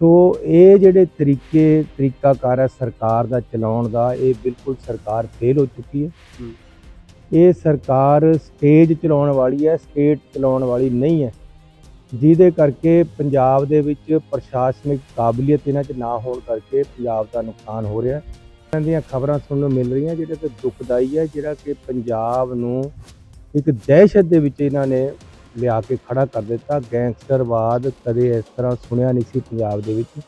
ਸੋ ਇਹ ਜਿਹੜੇ ਤਰੀਕੇ ਤਰੀਕਾਕਾਰ ਹੈ ਸਰਕਾਰ ਦਾ ਚਲਾਉਣ ਦਾ ਇਹ ਬਿਲਕੁਲ ਸਰਕਾਰ ਫੇਲ ਹੋ ਚੁੱਕੀ ਹੈ। ਇਹ ਸਰਕਾਰ ਸਟੇਜ ਚਲਾਉਣ ਵਾਲੀ ਹੈ ਸਟੇਟ ਚਲਾਉਣ ਵਾਲੀ ਨਹੀਂ ਹੈ। ਜਿਹਦੇ ਕਰਕੇ ਪੰਜਾਬ ਦੇ ਵਿੱਚ ਪ੍ਰਸ਼ਾਸਨਿਕ ਕਾਬਲੀਅਤ ਇਹਨਾਂ 'ਚ ਨਾ ਹੋਣ ਕਰਕੇ ਪੰਜਾਬ ਦਾ ਨੁਕਸਾਨ ਹੋ ਰਿਹਾ ਹੈ। ਇਹਨਾਂ ਦੀਆਂ ਖਬਰਾਂ ਸੁਣਨ ਨੂੰ ਮਿਲ ਰਹੀਆਂ ਜਿਹੜੇ ਤੇ ਦੁਖਦਾਈ ਹੈ ਜਿਹੜਾ ਕਿ ਪੰਜਾਬ ਨੂੰ ਇੱਕ ਦਹਿਸ਼ਤ ਦੇ ਵਿੱਚ ਇਹਨਾਂ ਨੇ ਲਿਆ ਕੇ ਖੜਾ ਕਰ ਦਿੱਤਾ। ਗੈਂਗਸਟਰਵਾਦ ਕਦੇ ਇਸ ਤਰ੍ਹਾਂ ਸੁਣਿਆ ਨਹੀਂ ਸੀ ਪੰਜਾਬ ਦੇ ਵਿੱਚ।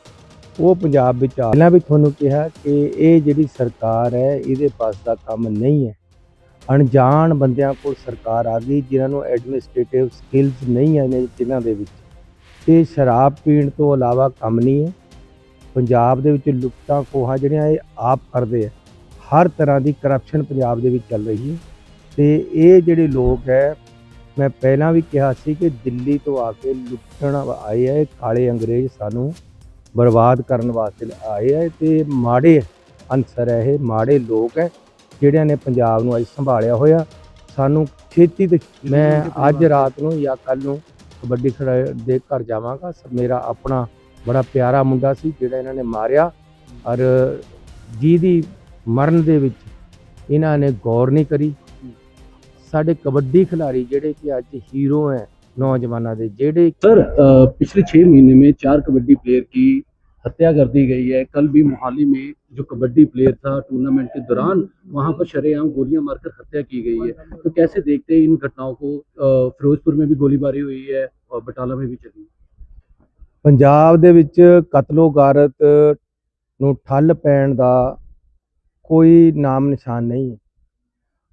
ਉਹ ਪੰਜਾਬ ਵਿੱਚ ਆ। ਪਹਿਲਾਂ ਵੀ ਤੁਹਾਨੂੰ ਕਿਹਾ ਕਿ ਇਹ ਜਿਹੜੀ ਸਰਕਾਰ ਹੈ, ਇਹਦੇ ਪਾਸ ਦਾ ਕੰਮ ਨਹੀਂ ਹੈ। ਅਣਜਾਣ ਬੰਦਿਆਂ ਕੋਲ ਸਰਕਾਰ ਆ ਗਈ, ਜਿਨ੍ਹਾਂ ਨੂੰ ਐਡਮਿਨਿਸਟ੍ਰੇਟਿਵ ਸਕਿੱਲਸ ਨਹੀਂ ਹੈ ਨੇ ਜਿਨ੍ਹਾਂ ਦੇ ਵਿੱਚ। ਤੇ ਸ਼ਰਾਬ ਪੀਣ ਤੋਂ ਇਲਾਵਾ ਕੰਮ ਨਹੀਂ ਹੈ। ਪੰਜਾਬ ਦੇ ਵਿੱਚ ਲੁੱਟਾਂ ਖੋਹਾਂ ਜਿਹੜੀਆਂ, ਇਹ ਆਪ ਕਰਦੇ ਆ। ਹਰ ਤਰ੍ਹਾਂ ਦੀ ਕਰਪਸ਼ਨ ਪੰਜਾਬ ਦੇ ਵਿੱਚ ਚੱਲ ਰਹੀ ਹੈ। ਤੇ ਇਹ ਜਿਹੜੇ ਲੋਕ ਹੈ ਮੈਂ ਪਹਿਲਾਂ ਵੀ ਕਿਹਾ ਸੀ ਕਿ ਦਿੱਲੀ ਤੋਂ ਆ ਕੇ ਲੁੱਟਣ ਆਏ ਆ ਇਹ ਕਾਲੇ ਅੰਗਰੇਜ਼ ਸਾਨੂੰ ਬਰਬਾਦ ਕਰਨ ਵਾਸਤੇ ਆਏ ਆ ਤੇ ਮਾੜੇ ਅਨਸਰ ਹੈ ਇਹ ਮਾੜੇ ਲੋਕ ਹੈ ਜਿਹੜਿਆਂ ਨੇ ਪੰਜਾਬ ਨੂੰ ਅੱਜ ਸੰਭਾਲਿਆ ਹੋਇਆ। ਸਾਨੂੰ ਛੇਤੀ ਤੇ ਮੈਂ ਅੱਜ ਰਾਤ ਨੂੰ ਜਾਂ ਕੱਲ ਨੂੰ ਕਬੱਡੀ ਖਿਡਾ ਦੇ ਘਰ ਜਾਵਾਂਗਾ। ਮੇਰਾ ਆਪਣਾ ਬੜਾ ਪਿਆਰਾ ਮੁੰਡਾ ਸੀ ਜਿਹੜਾ ਇਹਨਾਂ ਨੇ ਮਾਰਿਆ। ਔਰ ਜਿਹਦੀ ਮਰਨ ਦੇ ਵਿੱਚ ਇਹਨਾਂ ਨੇ ਗੌਰ ਨਹੀਂ ਕਰੀ। ਸਾਡੇ ਕਬੱਡੀ ਖਿਡਾਰੀ ਜਿਹੜੇ ਕਿ ਅੱਜ ਹੀਰੋ ਹੈ नौजवानों ਦੇ ਜਿਹੜੇ सर अ, पिछले छह महीने में चार कबड्डी प्लेयर की हत्या कर दी गई है कल भी मोहाली में जो कबड्डी प्लेयर था टूर्नामेंट के दौरान वहां पर शरेआम गोलियां मारकर हत्या की गई है तो कैसे देखते हैं इन घटनाओं को अ, फिरोजपुर में भी गोलीबारी हुई है और बटाला में भी चली ਪੰਜਾਬ ਦੇ ਵਿੱਚ ਕਤਲੋ ਗਾਰਤ ਨੂੰ ਠੱਲ ਪੈਣ ਦਾ ਕੋਈ ਨਾਮ ਨਿਸ਼ਾਨ ਨਹੀਂ ਹੈ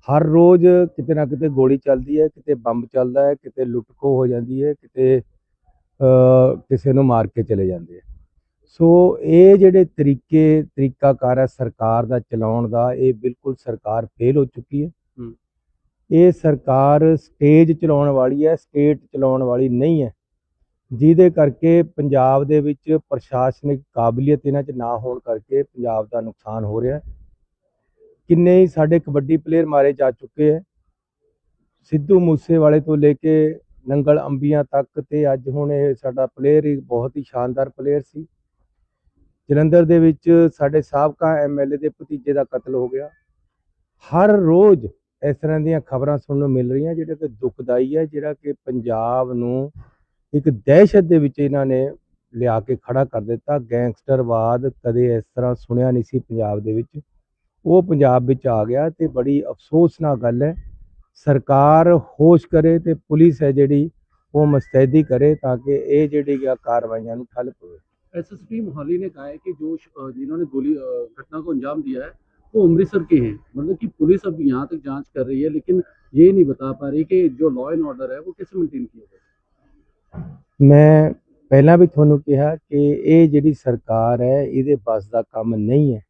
ਹਰ ਰੋਜ਼ ਕਿਤੇ ਨਾ ਕਿਤੇ ਗੋਲੀ ਚੱਲਦੀ ਹੈ ਕਿਤੇ ਬੰਬ ਚੱਲਦਾ ਹੈ ਕਿਤੇ ਲੁੱਟਖੋ ਹੋ ਜਾਂਦੀ ਹੈ ਕਿਤੇ ਕਿਸੇ ਨੂੰ ਮਾਰ ਕੇ ਚਲੇ ਜਾਂਦੇ ਆ ਸੋ ਇਹ ਜਿਹੜੇ ਤਰੀਕੇ ਤਰੀਕਾਕਾਰ ਹੈ ਸਰਕਾਰ ਦਾ ਚਲਾਉਣ ਦਾ ਇਹ ਬਿਲਕੁਲ ਸਰਕਾਰ ਫੇਲ ਹੋ ਚੁੱਕੀ ਹੈ। ਹੂੰ। ਇਹ ਸਰਕਾਰ ਸਟੇਜ ਚਲਾਉਣ ਵਾਲੀ ਹੈ ਸਟੇਟ ਚਲਾਉਣ ਵਾਲੀ ਨਹੀਂ ਹੈ। ਜਿਹਦੇ ਕਰਕੇ ਪੰਜਾਬ ਦੇ ਵਿੱਚ ਪ੍ਰਸ਼ਾਸਨਿਕ ਕਾਬਲੀਅਤ ਇਹਨਾਂ 'ਚ ਨਾ ਹੋਣ ਕਰਕੇ ਪੰਜਾਬ ਦਾ ਨੁਕਸਾਨ ਹੋ ਰਿਹਾ ਹੈ। ਕਿੰਨੇ ਹੀ ਸਾਡੇ ਕਬੱਡੀ ਪਲੇਅਰ ਮਾਰੇ ਜਾ ਚੁੱਕੇ ਹੈ। ਸਿੱਧੂ ਮੂਸੇਵਾਲੇ ਤੋਂ ਲੈ ਕੇ ਨੰਗਲ ਅੰਬੀਆਂ ਤੱਕ ਤੇ ਅੱਜ ਹੁਣ ਇਹ ਸਾਡਾ ਪਲੇਅਰ ਹੀ ਬਹੁਤ ਹੀ ਸ਼ਾਨਦਾਰ ਪਲੇਅਰ ਸੀ। ਜਲੰਧਰ ਦੇ ਵਿੱਚ ਸਾਡੇ ਸਾਬਕਾ ਐਮਐਲਏ ਦੇ ਭਤੀਜੇ ਦਾ ਕਤਲ ਹੋ ਗਿਆ। ਹਰ ਰੋਜ਼ ਇਸ ਤਰ੍ਹਾਂ ਦੀਆਂ ਖਬਰਾਂ ਸੁਣਨ ਨੂੰ ਮਿਲ ਰਹੀਆਂ, ਜਿਹੜਾ ਕਿ ਦੁਖਦਾਈ ਹੈ, ਜਿਹੜਾ ਕਿ ਪੰਜਾਬ ਨੂੰ ਇੱਕ ਦਹਿਸ਼ਤ ਦੇ ਵਿੱਚ ਇਹਨਾਂ ਨੇ ਲਿਆ ਕੇ ਖੜਾ ਕਰ ਦਿੱਤਾ। ਗੈਂਗਸਟਰਵਾਦ ਕਦੇ ਇਸ ਤਰ੍ਹਾਂ ਸੁਣਿਆ ਨਹੀਂ ਸੀ ਪੰਜਾਬ ਦੇ ਵਿੱਚ। ਉਹ ਪੰਜਾਬ ਵਿੱਚ ਆ ਗਿਆ ਤੇ ਬੜੀ ਅਫਸੋਸਨਾਕ ਗੱਲ ਹੈ ਸਰਕਾਰ ਹੋਸ਼ ਕਰੇ ਤੇ ਪੁਲਿਸ ਹੈ ਜਿਹੜੀ ਉਹ ਮੁਸਤੈਦੀ ਕਰੇ ਤਾਂ ਕਿ ਇਹ ਜਿਹੜੀ ਆ ਕਾਰਵਾਈਆਂ ਨੂੰ ਠੱਲ ਪਵੇ एसएसपी मोहाली ने कहा है कि जो अ, जिन्होंने गोली अ, घटना को अंजाम दिया है वो अमृतसर के हैं मतलब कि पुलिस अब यहाँ तक जांच कर रही है लेकिन ये नहीं बता पा रही कि जो लॉ एंड ऑर्डर है वो कैसे मेंटेन किया जाए ਮੈਂ ਪਹਿਲਾਂ ਵੀ ਤੁਹਾਨੂੰ ਕਿਹਾ ਕਿ ਇਹ ਜਿਹੜੀ ਸਰਕਾਰ ਹੈ ਇਹਦੇ ਬਸ ਦਾ ਕੰਮ ਨਹੀਂ ਹੈ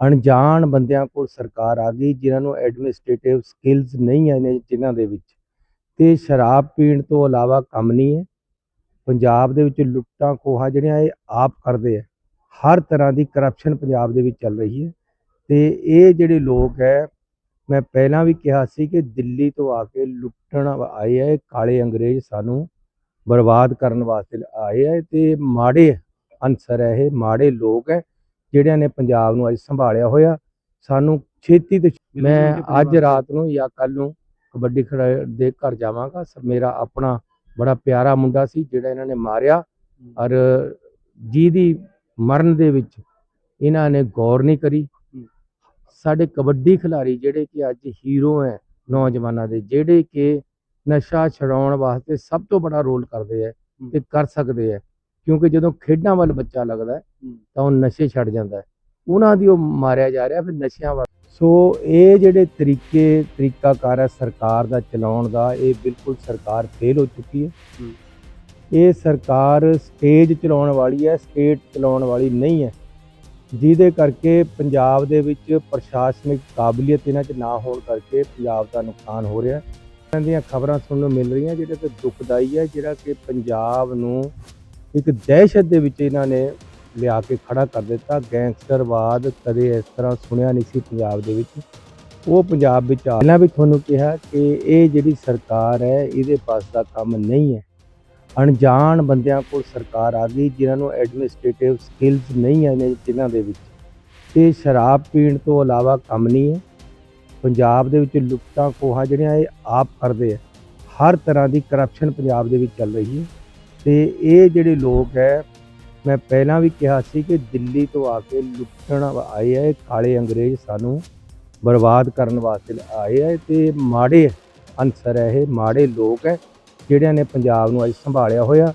ਅਣਜਾਣ ਬੰਦਿਆਂ ਕੋਲ ਸਰਕਾਰ ਆ ਗਈ ਜਿਨ੍ਹਾਂ ਨੂੰ ਐਡਮਿਨਿਸਟ੍ਰੇਟਿਵ ਸਕਿੱਲਸ ਨਹੀਂ ਹੈ ਨੇ ਜਿਨ੍ਹਾਂ ਦੇ ਵਿੱਚ। ਤੇ ਸ਼ਰਾਬ ਪੀਣ ਤੋਂ ਇਲਾਵਾ ਕੰਮ ਨਹੀਂ ਹੈ। ਪੰਜਾਬ ਦੇ ਵਿੱਚ ਲੁੱਟਾਂ ਖੋਹਾਂ ਜਿਹੜੀਆਂ ਇਹ ਆਪ ਕਰਦੇ ਆ। ਹਰ ਤਰ੍ਹਾਂ ਦੀ ਕਰਪਸ਼ਨ ਪੰਜਾਬ ਦੇ ਵਿੱਚ ਚੱਲ ਰਹੀ ਹੈ। ਤੇ ਇਹ ਜਿਹੜੇ ਲੋਕ ਹੈ, ਮੈਂ ਪਹਿਲਾਂ ਵੀ ਕਿਹਾ ਸੀ ਕਿ ਦਿੱਲੀ ਤੋਂ ਆ ਕੇ ਲੁੱਟਣ ਆਏ ਆ ਕਾਲੇ ਅੰਗਰੇਜ਼ ਸਾਨੂੰ ਬਰਬਾਦ ਕਰਨ ਵਾਸਤੇ ਆਏ ਆ। ਤੇ ਮਾੜੇ ਅਨਸਰ ਹੈ ਇਹ, ਮਾੜੇ ਲੋਕ ਹੈ। ਜਿਹੜਿਆਂ ਨੇ ਪੰਜਾਬ ਨੂੰ ਅੱਜ ਸੰਭਾਲਿਆ ਹੋਇਆ ਸਾਨੂੰ ਛੇਤੀ ਤੋਂ ਮੈਂ ਅੱਜ ਰਾਤ ਨੂੰ ਜਾਂ ਕੱਲ ਨੂੰ ਕਬੱਡੀ ਖਿਡਾ ਦੇ ਘਰ ਜਾਵਾਂਗਾ। ਮੇਰਾ ਆਪਣਾ ਬੜਾ ਪਿਆਰਾ ਮੁੰਡਾ ਸੀ ਜਿਹੜਾ ਇਹਨਾਂ ਨੇ ਮਾਰਿਆ ਔਰ ਜਿਹਦੀ ਮਰਨ ਦੇ ਵਿੱਚ ਇਹਨਾਂ ਨੇ ਗੌਰ ਨਹੀਂ ਕਰੀ। ਸਾਡੇ ਕਬੱਡੀ ਖਿਡਾਰੀ ਜਿਹੜੇ ਕਿ ਅੱਜ ਹੀਰੋ ਹੈ ਨੌਜਵਾਨਾਂ ਦੇ ਜਿਹੜੇ ਕਿ ਨਸ਼ਾ ਛਡਾਉਣ ਵਾਸਤੇ ਸਭ ਤੋਂ ਬੜਾ ਰੋਲ ਕਰਦੇ ਹੈ। ਤੇ ਕਰ ਸਕਦੇ ਹੈ ਕਿਉਂਕਿ ਜਦੋਂ ਖੇਡਾਂ ਵੱਲ ਬੱਚਾ ਲੱਗਦਾ ਤਾਂ ਉਹ ਨਸ਼ੇ ਛੱਡ ਜਾਂਦਾ ਉਹਨਾਂ ਦੀ ਉਹ ਮਾਰਿਆ ਜਾ ਰਿਹਾ ਫਿਰ ਨਸ਼ਿਆਂ ਵੱਲ। ਸੋ ਇਹ ਜਿਹੜੇ ਤਰੀਕੇ ਤਰੀਕਾਕਾਰ ਹੈ ਸਰਕਾਰ ਦਾ ਚਲਾਉਣ ਦਾ ਇਹ ਬਿਲਕੁਲ ਸਰਕਾਰ ਫੇਲ ਹੋ ਚੁੱਕੀ ਹੈ। ਹੂੰ। ਇਹ ਸਰਕਾਰ ਸਟੇਜ ਚਲਾਉਣ ਵਾਲੀ ਹੈ ਸਟੇਟ ਚਲਾਉਣ ਵਾਲੀ ਨਹੀਂ ਹੈ। ਜਿਹਦੇ ਕਰਕੇ ਪੰਜਾਬ ਦੇ ਵਿੱਚ ਪ੍ਰਸ਼ਾਸਨਿਕ ਕਾਬਲੀਅਤ ਇਹਨਾਂ 'ਚ ਨਾ ਹੋਣ ਕਰਕੇ ਪੰਜਾਬ ਦਾ ਨੁਕਸਾਨ ਹੋ ਰਿਹਾ ਹੈ। ਇਹਨਾਂ ਦੀਆਂ ਖਬਰਾਂ ਸੁਣਨ ਨੂੰ ਮਿਲ ਰਹੀਆਂ ਜਿਹੜੇ ਤੇ ਦੁਖਦਾਈ ਹੈ ਜਿਹੜਾ ਕਿ ਪੰਜਾਬ ਨੂੰ ਇੱਕ ਦਹਿਸ਼ਤ ਦੇ ਵਿੱਚ ਇਹਨਾਂ ਨੇ ਲਿਆ ਕੇ ਖੜਾ ਕਰ ਦਿੱਤਾ। ਗੈਂਗਸਟਰਵਾਦ ਕਦੇ ਇਸ ਤਰ੍ਹਾਂ ਸੁਣਿਆ ਨਹੀਂ ਸੀ ਪੰਜਾਬ ਦੇ ਵਿੱਚ। ਉਹ ਪੰਜਾਬ ਵਿੱਚ ਪਹਿਲਾਂ ਵੀ ਤੁਹਾਨੂੰ ਕਿਹਾ ਕਿ ਇਹ ਜਿਹੜੀ ਸਰਕਾਰ ਹੈ, ਇਹਦੇ ਪਾਸ ਦਾ ਕੰਮ ਨਹੀਂ ਹੈ। ਅਣਜਾਣ ਬੰਦਿਆਂ ਕੋਲ ਸਰਕਾਰ ਆ ਗਈ, ਜਿਨ੍ਹਾਂ ਨੂੰ ਐਡਮਿਨਿਸਟ੍ਰੇਟਿਵ ਸਕਿੱਲਸ ਨਹੀਂ ਹੈ ਜਿਨ੍ਹਾਂ ਦੇ ਵਿੱਚ। ਤੇ ਸ਼ਰਾਬ ਪੀਣ ਤੋਂ ਇਲਾਵਾ ਕੰਮ ਨਹੀਂ ਹੈ। ਪੰਜਾਬ ਦੇ ਵਿੱਚ ਲੁੱਟਾਂ ਖੋਹਾਂ ਜਿਹੜੀਆਂ ਇਹ ਆਪ ਕਰਦੇ ਆ। ਹਰ ਤਰ੍ਹਾਂ ਦੀ ਕਰਪਸ਼ਨ ਪੰਜਾਬ ਦੇ ਵਿੱਚ ਚੱਲ ਰਹੀ ਹੈ। ਤੇ ਇਹ ਜਿਹੜੇ ਲੋਕ ਹੈ, ਮੈਂ ਪਹਿਲਾਂ ਵੀ ਕਿਹਾ ਸੀ ਕਿ ਦਿੱਲੀ ਤੋਂ ਆ ਕੇ ਲੁੱਟਣ ਆਏ ਆ ਕਾਲੇ ਅੰਗਰੇਜ਼ ਸਾਨੂੰ ਬਰਬਾਦ ਕਰਨ ਵਾਸਤੇ ਆਏ ਆ ਤੇ ਮਾੜੇ ਅਨਸਰ ਹੈ ਇਹ, ਮਾੜੇ ਲੋਕ ਹੈ ਜਿਹੜਿਆਂ ਨੇ ਪੰਜਾਬ ਨੂੰ ਅੱਜ ਸੰਭਾਲਿਆ ਹੋਇਆ।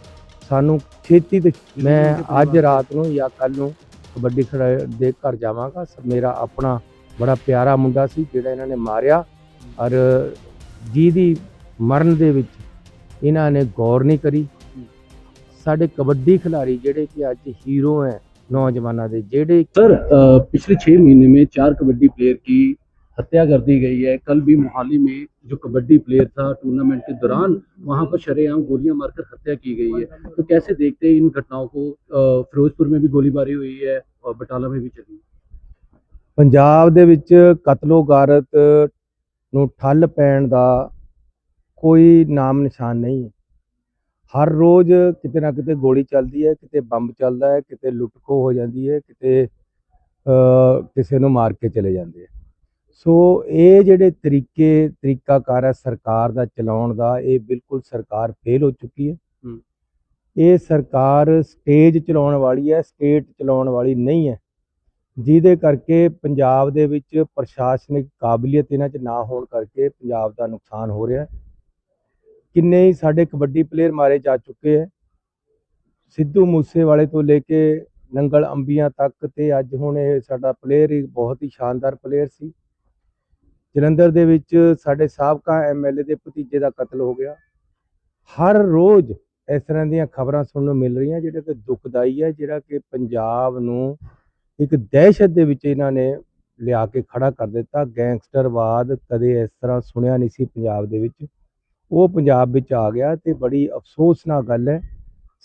ਸਾਨੂੰ ਛੇਤੀ 'ਤੇ ਮੈਂ ਅੱਜ ਰਾਤ ਨੂੰ ਜਾਂ ਕੱਲ ਨੂੰ ਕਬੱਡੀ ਖਿਡਾਰੀ ਦੇ ਘਰ ਜਾਵਾਂਗਾ। ਸ- ਮੇਰਾ ਆਪਣਾ ਬੜਾ ਪਿਆਰਾ ਮੁੰਡਾ ਸੀ, ਜਿਹੜਾ ਇਹਨਾਂ ਨੇ ਮਾਰਿਆ। ਔਰ ਜਿਹਦੀ ਮਰਨ ਦੇ ਵਿੱਚ ਇਹਨਾਂ ਨੇ ਗੌਰ ਨਹੀਂ ਕਰੀ। ਸਾਡੇ ਕਬੱਡੀ ਖਿਡਾਰੀ ਜਿਹੜੇ ਕਿ ਅੱਜ ਹੀਰੋ ਹੈ ਨੌਜਵਾਨਾਂ ਦੇ ਜਿਹੜੇ सर अ, पिछले छह महीने में चार कबड्डी प्लेयर की हत्या कर दी गई है कल भी मोहाली में जो कबड्डी प्लेयर था टूर्नामेंट के दौरान वहां पर शरेआम गोलियां मारकर हत्या की गई है तो कैसे देखते हैं इन घटनाओं को अ, फिरोजपुर में भी गोलीबारी हुई है और बटाला में भी चली ਪੰਜਾਬ ਦੇ ਵਿੱਚ ਕਤਲੋਗਾਰਤ ਨੂੰ ਠੱਲ ਪੈਣ ਦਾ ਕੋਈ ਨਾਮ ਨਿਸ਼ਾਨ ਨਹੀਂ ਹੈ ਹਰ ਰੋਜ਼ ਕਿਤੇ ਨਾ ਕਿਤੇ ਗੋਲੀ ਚੱਲਦੀ ਹੈ ਕਿਤੇ ਬੰਬ ਚੱਲਦਾ ਹੈ ਕਿਤੇ ਲੁੱਟਖੋ ਹੋ ਜਾਂਦੀ ਹੈ ਕਿਤੇ ਕਿਸੇ ਨੂੰ ਮਾਰ ਕੇ ਚਲੇ ਜਾਂਦੇ ਆ ਸੋ ਇਹ ਜਿਹੜੇ ਤਰੀਕੇ ਤਰੀਕਾਕਾਰ ਹੈ ਸਰਕਾਰ ਦਾ ਚਲਾਉਣ ਦਾ ਇਹ ਬਿਲਕੁਲ ਸਰਕਾਰ ਫੇਲ ਹੋ ਚੁੱਕੀ ਹੈ। ਹੂੰ। ਇਹ ਸਰਕਾਰ ਸਟੇਜ ਚਲਾਉਣ ਵਾਲੀ ਹੈ ਸਟੇਟ ਚਲਾਉਣ ਵਾਲੀ ਨਹੀਂ ਹੈ। ਜਿਹਦੇ ਕਰਕੇ ਪੰਜਾਬ ਦੇ ਵਿੱਚ ਪ੍ਰਸ਼ਾਸਨਿਕ ਕਾਬਲੀਅਤ ਇਹਨਾਂ 'ਚ ਨਾ ਹੋਣ ਕਰਕੇ ਪੰਜਾਬ ਦਾ ਨੁਕਸਾਨ ਹੋ ਰਿਹਾ ਹੈ। ਕਿੰਨੇ ਹੀ ਸਾਡੇ ਕਬੱਡੀ ਪਲੇਅਰ ਮਾਰੇ ਜਾ ਚੁੱਕੇ ਹੈ। ਸਿੱਧੂ ਮੂਸੇਵਾਲੇ ਤੋਂ ਲੈ ਕੇ ਨੰਗਲ ਅੰਬੀਆਂ ਤੱਕ ਤੇ ਅੱਜ ਹੁਣ ਇਹ ਸਾਡਾ ਪਲੇਅਰ ਹੀ ਬਹੁਤ ਹੀ ਸ਼ਾਨਦਾਰ ਪਲੇਅਰ ਸੀ। ਜਲੰਧਰ ਦੇ ਵਿੱਚ ਸਾਡੇ ਸਾਬਕਾ ਐਮਐਲਏ ਦੇ ਭਤੀਜੇ ਦਾ ਕਤਲ ਹੋ ਗਿਆ। ਹਰ ਰੋਜ਼ ਇਸ ਤਰ੍ਹਾਂ ਦੀਆਂ ਖਬਰਾਂ ਸੁਣਨ ਨੂੰ ਮਿਲ ਰਹੀਆਂ, ਜਿਹੜਾ ਕਿ ਦੁਖਦਾਈ ਹੈ, ਜਿਹੜਾ ਕਿ ਪੰਜਾਬ ਨੂੰ ਇੱਕ ਦਹਿਸ਼ਤ ਦੇ ਵਿੱਚ ਇਹਨਾਂ ਨੇ ਲਿਆ ਕੇ ਖੜਾ ਕਰ ਦਿੱਤਾ। ਗੈਂਗਸਟਰਵਾਦ ਕਦੇ ਇਸ ਤਰ੍ਹਾਂ ਸੁਣਿਆ ਨਹੀਂ ਸੀ ਪੰਜਾਬ ਦੇ ਵਿੱਚ। ਉਹ ਪੰਜਾਬ ਵਿੱਚ ਆ ਗਿਆ ਤੇ ਬੜੀ ਅਫਸੋਸਨਾਕ ਗੱਲ ਹੈ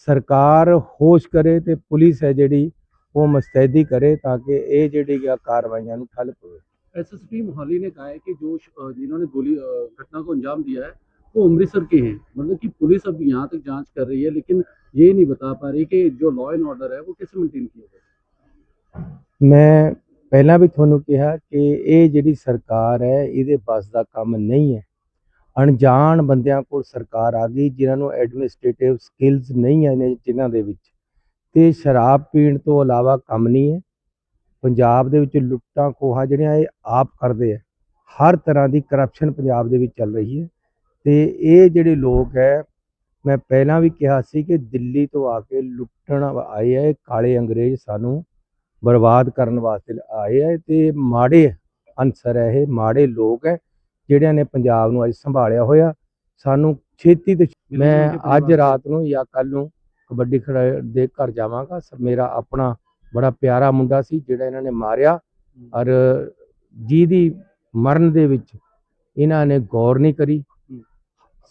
ਸਰਕਾਰ ਹੋਸ਼ ਕਰੇ ਤੇ ਪੁਲਿਸ ਹੈ ਜਿਹੜੀ ਉਹ ਮੁਸਤੈਦੀ ਕਰੇ ਤਾਂ ਕਿ ਇਹ ਜਿਹੜੀ ਆ ਕਾਰਵਾਈਆਂ ਨੂੰ ਠੱਲ ਪਵੇ एसएसपी मोहाली ने कहा है कि जो अ, जिन्होंने गोली अ, घटना को अंजाम दिया है वो अमृतसर के हैं मतलब कि पुलिस अब यहाँ तक जांच कर रही है लेकिन ये नहीं बता पा रही कि जो लॉ एंड ऑर्डर है वो कैसे मेंटेन किया जाए ਮੈਂ ਪਹਿਲਾਂ ਵੀ ਤੁਹਾਨੂੰ ਕਿਹਾ ਕਿ ਇਹ ਜਿਹੜੀ ਸਰਕਾਰ ਹੈ ਇਹਦੇ ਬਸ ਦਾ ਕੰਮ ਨਹੀਂ ਹੈ ਅਣਜਾਣ ਬੰਦਿਆਂ ਕੋਲ ਸਰਕਾਰ ਆ ਗਈ, ਜਿਨ੍ਹਾਂ ਨੂੰ ਐਡਮਿਨਿਸਟ੍ਰੇਟਿਵ ਸਕਿੱਲਸ ਨਹੀਂ ਹੈ ਨੇ ਜਿਨ੍ਹਾਂ ਦੇ ਵਿੱਚ। ਤੇ ਸ਼ਰਾਬ ਪੀਣ ਤੋਂ ਇਲਾਵਾ ਕੰਮ ਨਹੀਂ ਹੈ। ਪੰਜਾਬ ਦੇ ਵਿੱਚ ਲੁੱਟਾਂ ਖੋਹਾਂ ਜਿਹੜੀਆਂ, ਇਹ ਆਪ ਕਰਦੇ ਆ। ਹਰ ਤਰ੍ਹਾਂ ਦੀ ਕਰਪਸ਼ਨ ਪੰਜਾਬ ਦੇ ਵਿੱਚ ਚੱਲ ਰਹੀ ਹੈ। ਤੇ ਇਹ ਜਿਹੜੇ ਲੋਕ ਹੈ, ਮੈਂ ਪਹਿਲਾਂ ਵੀ ਕਿਹਾ ਸੀ ਕਿ ਦਿੱਲੀ ਤੋਂ ਆ ਕੇ ਲੁੱਟਣ ਆਏ ਆ ਕਾਲੇ ਅੰਗਰੇਜ਼ ਸਾਨੂੰ ਬਰਬਾਦ ਕਰਨ ਵਾਸਤੇ ਆਏ ਆ, ਤੇ ਮਾੜੇ ਅਨਸਰ ਹੈ ਇਹ, ਮਾੜੇ ਲੋਕ ਹੈ। ਜਿਹੜਿਆਂ ਨੇ ਪੰਜਾਬ ਨੂੰ ਅੱਜ ਸੰਭਾਲਿਆ ਹੋਇਆ ਸਾਨੂੰ ਛੇਤੀ ਤੋਂ ਮੈਂ ਅੱਜ ਰਾਤ ਨੂੰ ਜਾਂ ਕੱਲ ਨੂੰ ਕਬੱਡੀ ਖਿਡਾਰੀ ਦੇ ਘਰ ਜਾਵਾਂਗਾ। ਮੇਰਾ ਆਪਣਾ ਬੜਾ ਪਿਆਰਾ ਮੁੰਡਾ ਸੀ ਜਿਹੜਾ ਇਹਨਾਂ ਨੇ ਮਾਰਿਆ। ਔਰ ਜਿਹਦੀ ਮਰਨ ਦੇ ਵਿੱਚ ਇਹਨਾਂ ਨੇ ਗੌਰ ਨਹੀਂ ਕਰੀ।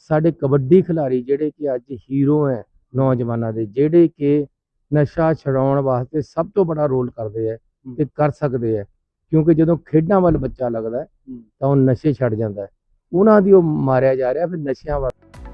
ਸਾਡੇ ਕਬੱਡੀ ਖਿਡਾਰੀ ਜਿਹੜੇ ਕਿ ਅੱਜ ਹੀਰੋ ਹੈ ਨੌਜਵਾਨਾਂ ਦੇ ਜਿਹੜੇ ਕਿ ਨਸ਼ਾ ਛਡਾਉਣ ਵਾਸਤੇ ਸਭ ਤੋਂ ਬੜਾ ਰੋਲ ਕਰਦੇ ਹੈ। ਤੇ ਕਰ ਸਕਦੇ ਹੈ। ਕਿਉਂਕਿ ਜਦੋਂ ਖੇਡਾਂ ਵੱਲ ਬੱਚਾ ਲੱਗਦਾ ਤਾਂ ਉਹ ਨਸ਼ੇ ਛੱਡ ਜਾਂਦਾ ਉਹਨਾਂ ਦੀ ਉਹ ਮਾਰਿਆ ਜਾ ਰਿਹਾ ਫਿਰ ਨਸ਼ਿਆਂ ਵੱਲ।